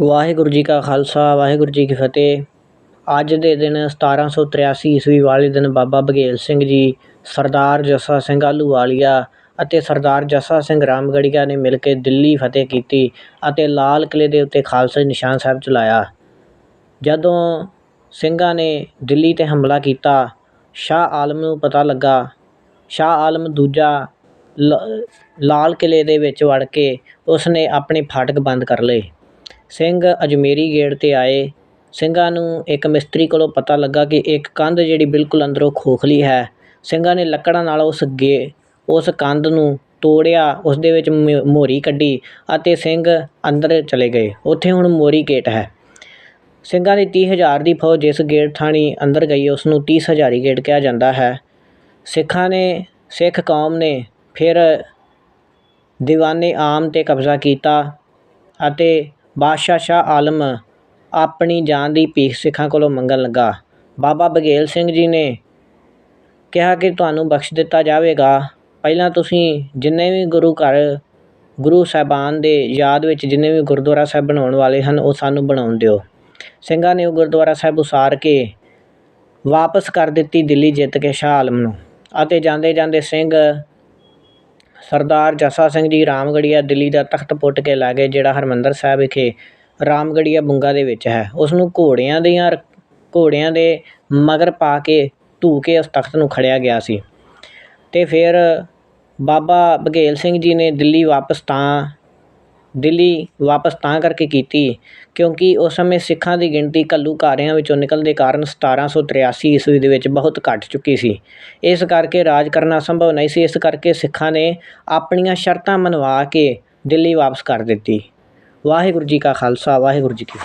ਵਾਹਿਗੁਰੂ ਜੀ ਕਾ ਖਾਲਸਾ, ਵਾਹਿਗੁਰੂ ਜੀ ਕੀ ਫਤਿਹ। ਅੱਜ ਦੇ ਦਿਨ 1783 ਈਸਵੀ ਵਾਲੇ ਦਿਨ ਬਾਬਾ ਬਘੇਲ ਸਿੰਘ ਜੀ, ਸਰਦਾਰ ਜੱਸਾ ਸਿੰਘ ਆਹਲੂਵਾਲੀਆ ਅਤੇ ਸਰਦਾਰ ਜੱਸਾ ਸਿੰਘ ਰਾਮਗੜੀਆ ਨੇ ਮਿਲ ਕੇ ਦਿੱਲੀ ਫਤਿਹ ਕੀਤੀ ਅਤੇ ਲਾਲ ਕਿਲ੍ਹੇ ਦੇ ਉੱਤੇ ਖਾਲਸਾ ਨਿਸ਼ਾਨ ਸਾਹਿਬ ਚਲਾਇਆ। ਜਦੋਂ ਸਿੰਘਾਂ ਨੇ ਦਿੱਲੀ 'ਤੇ ਹਮਲਾ ਕੀਤਾ, ਸ਼ਾਹ ਆਲਮ ਨੂੰ ਪਤਾ ਲੱਗਾ, ਸ਼ਾਹ ਆਲਮ ਦੂਜਾ ਲ- ਲਾਲ ਕਿਲ੍ਹੇ ਦੇ ਵਿੱਚ ਵੜ ਕੇ ਉਸ ਨੇ ਆਪਣੇ ਫਾਟਕ ਬੰਦ ਕਰ ਲਏ। ਸਿੰਘ ਅਜਮੇਰੀ ਗੇਟ 'ਤੇ ਆਏ। ਸਿੰਘਾਂ ਨੂੰ ਇੱਕ ਮਿਸਤਰੀ ਕੋਲੋਂ ਪਤਾ ਲੱਗਾ ਕਿ ਇੱਕ ਕੰਧ ਜਿਹੜੀ ਬਿਲਕੁਲ ਅੰਦਰੋਂ ਖੋਖਲੀ ਹੈ। ਸਿੰਘਾਂ ਨੇ ਲੱਕੜਾਂ ਨਾਲ ਉਸ ਗੇ, ਉਸ ਕੰਧ ਨੂੰ ਤੋੜਿਆ ਉਸ ਦੇ ਵਿੱਚ ਮ- ਮੋਰੀ ਕੱਢੀ ਅਤੇ ਸਿੰਘ ਅੰਦਰ ਚਲੇ ਗਏ। ਉੱਥੇ ਹੁਣ ਮੋਰੀ ਗੇਟ ਹੈ। ਸਿੰਘਾਂ ਦੀ ਤੀਹ ਹਜ਼ਾਰ ਦੀ ਫੌਜ ਜਿਸ ਗੇਟ ਥਾਣੀ ਅੰਦਰ ਗਈ ਉਸ ਨੂੰ ਤੀਸ ਹਜ਼ਾਰੀ ਗੇਟ ਕਿਹਾ ਜਾਂਦਾ ਹੈ। ਸਿੱਖਾਂ ਨੇ, ਸਿੱਖ ਕੌਮ ਨੇ ਫਿਰ ਦੀਵਾਨੇ ਆਮ 'ਤੇ ਕਬਜ਼ਾ ਕੀਤਾ ਅਤੇ ਬਾਦਸ਼ਾਹ ਸ਼ਾਹ ਆਲਮ ਆਪਣੀ ਜਾਨ ਦੀ ਭੀਖ ਸਿੱਖਾਂ ਕੋਲੋਂ ਮੰਗਣ ਲੱਗਾ। ਬਾਬਾ ਬਘੇਲ ਸਿੰਘ ਜੀ ਨੇ ਕਿਹਾ ਕਿ ਤੁਹਾਨੂੰ ਬਖਸ਼ ਦਿੱਤਾ ਜਾਵੇਗਾ। ਪਹਿਲਾਂ ਤੁਸੀਂ ਜਿੰਨੇ ਵੀ ਗੁਰੂ ਘਰ, ਗੁਰੂ ਸਾਹਿਬਾਨ ਦੇ ਯਾਦ ਵਿੱਚ ਜਿੰਨੇ ਵੀ ਗੁਰਦੁਆਰਾ ਸਾਹਿਬ ਬਣਾਉਣ ਵਾਲੇ ਹਨ, ਉਹ ਸਾਨੂੰ ਬਣਾਉਣ ਦਿਓ। ਸਿੰਘਾਂ ਨੇ ਉਹ ਗੁਰਦੁਆਰਾ ਸਾਹਿਬ ਉਸਾਰ ਕੇ ਵਾਪਸ ਕਰ ਦਿੱਤੀ ਦਿੱਲੀ ਜਿੱਤ ਕੇ ਸ਼ਾਹ ਆਲਮ ਨੂੰ। ਅਤੇ ਜਾਂਦੇ ਜਾਂਦੇ ਸਿੰਘ ਸਰਦਾਰ ਜੱਸਾ ਸਿੰਘ ਜੀ ਰਾਮਗੜੀਆ ਦਿੱਲੀ ਦਾ ਤਖਤ ਪੁੱਟ ਕੇ ਲੈ ਗਏ, ਜਿਹੜਾ ਹਰਿਮੰਦਰ ਸਾਹਿਬ ਵਿਖੇ ਰਾਮਗੜ੍ਹੀਆ ਬੁੰਗਾ ਦੇ ਵਿੱਚ ਹੈ। ਉਸ ਨੂੰ ਘੋੜਿਆਂ ਦੀਆਂ ਘੋੜਿਆਂ ਦੇ ਮਗਰ ਪਾ ਕੇ ਧੂ ਕੇ ਉਸ ਤਖਤ ਨੂੰ ਖੜ੍ਹਿਆ ਗਿਆ ਸੀ। ਅਤੇ ਫਿਰ ਬਾਬਾ ਬਘੇਲ ਸਿੰਘ ਜੀ ਨੇ ਦਿੱਲੀ ਵਾਪਸ ਤਾਂ ਦਿੱਲੀ ਵਾਪਸ ਤਾਂ ਕਰਕੇ ਕੀਤੀ, ਕਿਉਂਕਿ ਉਸ ਸਮੇਂ ਸਿੱਖਾਂ ਦੀ ਗਿਣਤੀ ਘੱਲੂਘਾਰਿਆਂ ਵਿੱਚੋਂ ਨਿਕਲਣ ਦੇ ਕਾਰਨ 1783 ਈਸਵੀ ਦੇ ਵਿੱਚ ਬਹੁਤ ਘੱਟ ਚੁੱਕੀ ਸੀ। ਇਸ ਕਰਕੇ ਰਾਜ ਕਰਨਾ ਸੰਭਵ ਨਹੀਂ ਸੀ, ਇਸ ਕਰਕੇ ਸਿੱਖਾਂ ਨੇ ਆਪਣੀਆਂ ਸ਼ਰਤਾਂ ਮਨਵਾ ਕੇ ਦਿੱਲੀ ਵਾਪਸ ਕਰ ਦਿੱਤੀ। ਵਾਹਿਗੁਰੂ ਜੀ ਕਾ ਖਾਲਸਾ, ਵਾਹਿਗੁਰੂ ਜੀ ਕੀ